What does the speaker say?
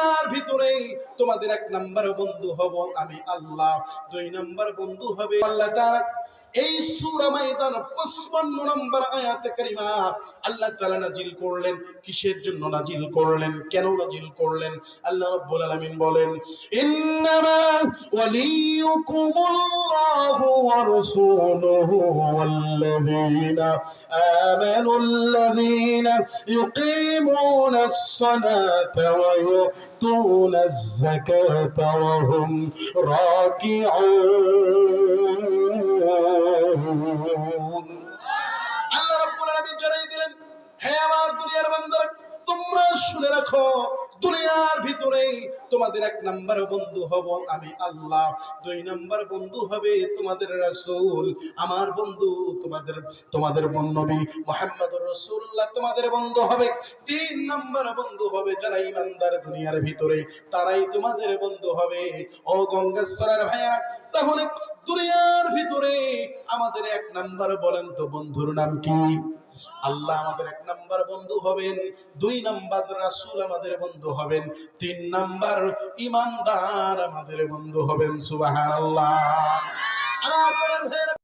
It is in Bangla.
দুনিয়ার ভিতরে তোমাদের এক নাম্বার বন্ধু হব আমি আল্লাহ। দুই নাম্বার বন্ধু হবে আল্লাহ তাআলা। এই সূরা মাইদান 55 নম্বর আয়াতে কারিমা আল্লাহ তাআলা নাজিল করলেন। কিসের জন্য নাজিল করলেন? কেন নাজিল করলেন? আল্লাহ রাব্বুল আলামিন বলেন, ইন্নামা yu'tunas الزكاة وهم راكعون. আল্লাহ রাব্বুল আলামিন জানাই দিলেন, হে আমার দুনিয়ার বান্দারা, তোমরা শুনে রাখো দুনিয়ার ভিতরে তোমাদের এক নাম্বার বন্ধু হব আমি আল্লাহ। দুই নাম্বার বন্ধু হবে তোমাদের রাসূল। আমার বন্ধু তোমাদের তোমাদের নবী মুহাম্মদুর রাসূলুল্লাহ তোমাদের বন্ধু হবে। তিন নাম্বার বন্ধু হবে যারা ইমানদার দুনিয়ার ভিতরে, তারাই তোমাদের বন্ধু হবে। ও গঙ্গেশ্বরের ভাইয়া, তাহলে দুনিয়ার ভিতরে আমাদের এক নাম্বার বলেন তো বন্ধুর নাম কি? আল্লাহ আমাদের এক নাম্বার বন্ধু হবেন, দুই নাম্বার রাসুল আমাদের বন্ধু হবেন, তিন নাম্বার ইমানদার আমাদের বন্ধু হবেন সুবাহ ভাইয়েরা